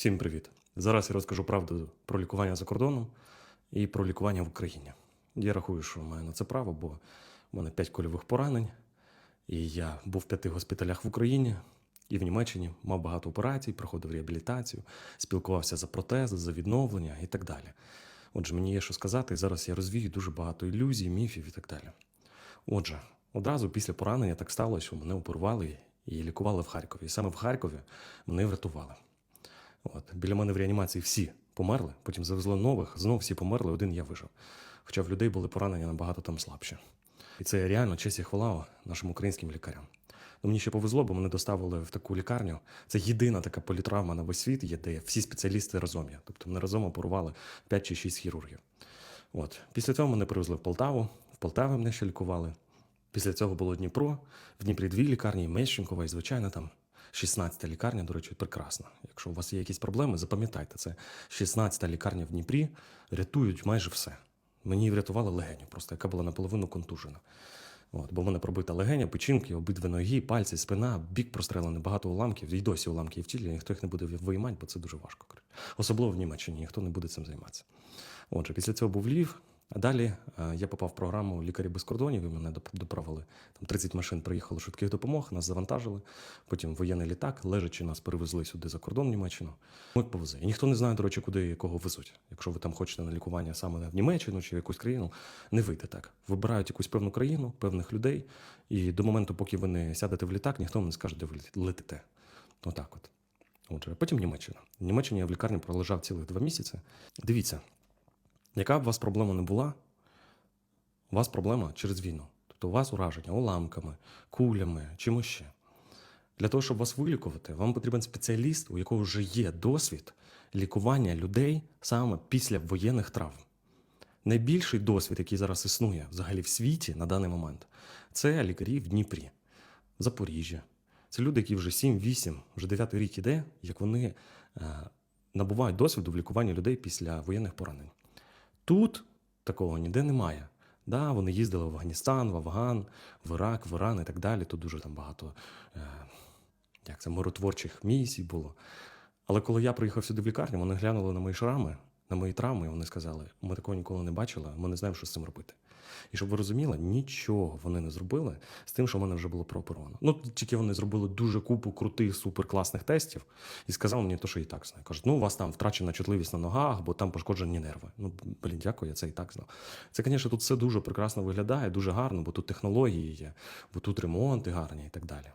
Всім привіт! Зараз я розкажу правду про лікування за кордоном і про лікування в Україні. Я рахую, що маю на це право, бо в мене 5 кольових поранень, і я був в п'яти госпіталях в Україні і в Німеччині, мав багато операцій, проходив реабілітацію, спілкувався за протези, за відновлення і так далі. Отже, мені є що сказати, і зараз я розвію дуже багато ілюзій, міфів і так далі. Отже, одразу після поранення так сталося, що мене оперували і лікували в Харкові. І саме в Харкові мене врятували. От. Біля мене в реанімації всі померли, потім завезли нових, знов всі померли, один я вижив. Хоча в людей були поранення набагато там слабші. І це реально честь і хвала нашим українським лікарям. Ну, мені ще повезло, бо мене доставили в таку лікарню. Це єдина така політравма на весь світ є, де всі спеціалісти разом є. Тобто мене разом оперували 5 чи 6 хірургів. От. Після цього мене привезли в Полтаву, в Полтаві мене ще лікували. Після цього було Дніпро, в Дніпрі дві лікарні, Мещенкова і, звичайно, там 16-та лікарня, до речі, прекрасна. Якщо у вас є якісь проблеми, запам'ятайте це. 16-та лікарня в Дніпрі рятують майже все. Мені врятували легеню, просто яка була наполовину контужена. От, бо в мене пробита легеня, печінки, обидві ноги, пальці, спина, бік прострелений, багато уламків, і досі уламки в тілі, ніхто їх не буде виймати, бо це дуже важко. Особливо в Німеччині, ніхто не буде цим займатися. Отже, після цього був Львів, а далі е, я попав в програму Лікарі без кордонів, і мене доправили. Там 30 машин приїхало швидких допомог, нас завантажили. Потім воєнний літак, лежачи, нас перевезли сюди за кордон в Німеччину. Ми повезли. І ніхто не знає, до речі, куди і кого везуть. Якщо ви там хочете на лікування саме в Німеччину чи в якусь країну, не вийде так. Вибирають якусь певну країну, певних людей, і до моменту, поки ви не сядете в літак, ніхто вам не скаже, де ви летите. Отак от. Отже, потім Німеччина. В Німеччині я в лікарні пролежав цілих два місяці. Дивіться, яка б у вас проблема не була, у вас проблема через війну. Тобто у вас ураження уламками, кулями, чимось ще. Для того, щоб вас вилікувати, вам потрібен спеціаліст, у якого вже є досвід лікування людей саме після воєнних травм. Найбільший досвід, який зараз існує взагалі в світі на даний момент, це лікарі в Дніпрі, Запоріжжі. Це люди, які вже 7-8, вже 9 рік іде, як вони е, набувають досвіду в лікуванні людей після воєнних поранень. Тут такого ніде немає. Да, вони їздили в Афганістан, в Афган, в Ірак, в Іран і так далі. Тут дуже там багато е, як це, миротворчих місій було. Але коли я приїхав сюди в лікарню, вони глянули на мої шрами, на мої травми, вони сказали: ми такого ніколи не бачили, ми не знаємо, що з цим робити. І щоб ви розуміли, нічого вони не зробили з тим, що в мене вже було прооперовано. Ну, тільки вони зробили дуже купу крутих, суперкласних тестів і сказали мені, то, що і так знаю. Кажуть, ну у вас там втрачена чутливість на ногах, бо там пошкоджені нерви. Ну, блін, дякую, я це і так знав. Це, звісно, тут все дуже прекрасно виглядає, дуже гарно, бо тут технології є, бо тут ремонти гарні і так далі.